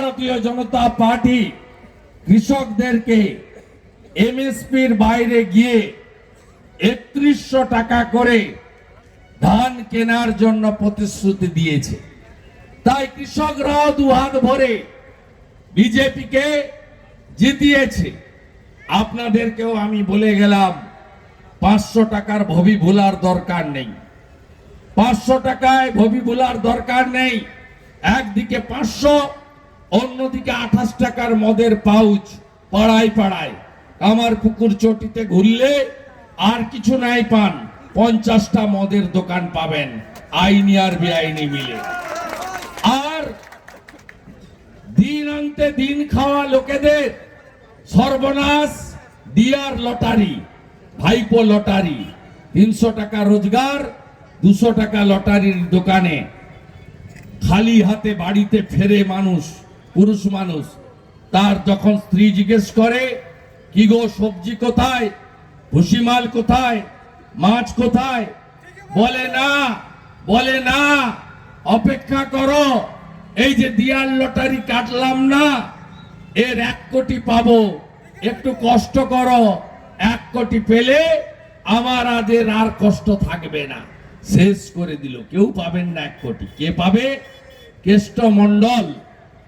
ভারতীয় জনতা পার্টি কৃষকদেরকে এমএসপির বাইরে গিয়ে একত্রিশশো টাকা করে ধান কেনার জন্য প্রতিশ্রুতি দিয়েছে। তাই কৃষকরাও দুহাত ভরে বিজেপিকে জিতিয়েছে। আপনাদেরকেও আমি বলে গেলাম, পাঁচশো টাকার ভবি ভোলার দরকার নেই। পাঁচশো টাকায় ভবি ভোলার দরকার নেই। একদিকে পাঁচশো অন্যদিকে আঠাশ টাকার মদের পাউচ পাড়ায় পাড়ায়। আমার পুকুর চটিতে ঘুরলে আর কিছু নাই পান, পঞ্চাশটা মদের দোকান পাবেন, আইনি আর বেআইনি মিলে। আর দিন আনতে দিন খাওয়া লোকেদের সর্বনাশ ডিয়ার লটারি, ভাইপো লটারি। তিনশো টাকা রোজগার, দুশো টাকা লটারির দোকানে। খালি হাতে বাড়িতে ফেরে মানুষ পুরুষ মানুষ। তার যখন স্ত্রী জিজ্ঞেস করে, কি গো সবজি কোথায়? ভুসিমাল কোথায়? মাছ কোথায়? বলে, না বলে, না, অপেক্ষা করো। এই যে দিয়াল লটারি কাটলাম না, এর এক কোটি পাবো। একটু কষ্ট করো, এক কোটি পেলে আমার আদের আর কষ্ট থাকবে না। শেষ করে দিল। কেউ পাবেন না এক কোটি। কে পাবে? কেষ্ট মন্ডল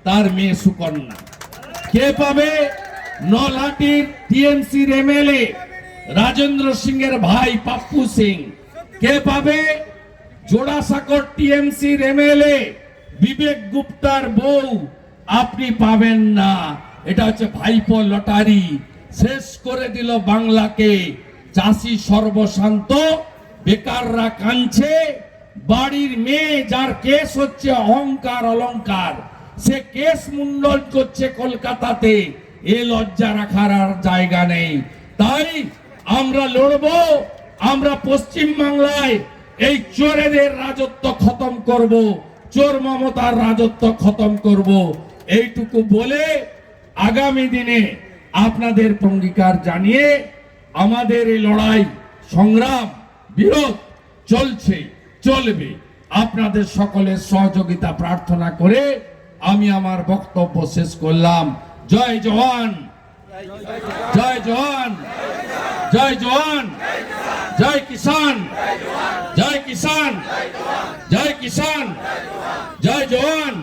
তার মেয়ে সুকন্যা। কে পাবে? নলাটির টিএমসির এমএলএ রাজেন্দ্র সিং এর ভাই পাপ্পু সিং। কে পাবে? জোড়াসাঁকর টিএমসির এমএলএ বিবেক গুপ্তার বউ। আপনি পাবেন না। এটা হচ্ছে ভাইপো লটারি। শেষ করে দিল বাংলাকে। চাষি সর্বশান্ত, বেকাররা কাঁদছে। বাড়ির মেয়ে যার কেস হচ্ছে অহংকার অলংকার সে কেস মুন্ডল করছে কলকাতাতে। এ লজ্জা রাখার আর জায়গা নেই। তাই আমরা লড়বো, আমরা পশ্চিম বাংলায় এই চোরেদের রাজত্ব খতম করব, চোর মমতার রাজত্ব খতম করব। এইটুকু বলে আগামী দিনে আপনাদের অঙ্গীকার জানিয়ে আমাদের এই লড়াই সংগ্রাম, বিরোধ চলছে, চলবে। আপনাদের সকলের সহযোগিতা প্রার্থনা করে আমি আমার বক্তব্য শেষ করলাম। জয় জওয়ান। জয় জওয়ান। জয় জওয়ান। জয় কিষান জয় কিষান জয় কিষান জয় জওয়ান।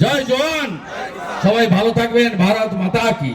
জয় জওয়ান। সবাই ভালো থাকবেন। ভারত মাতা কি।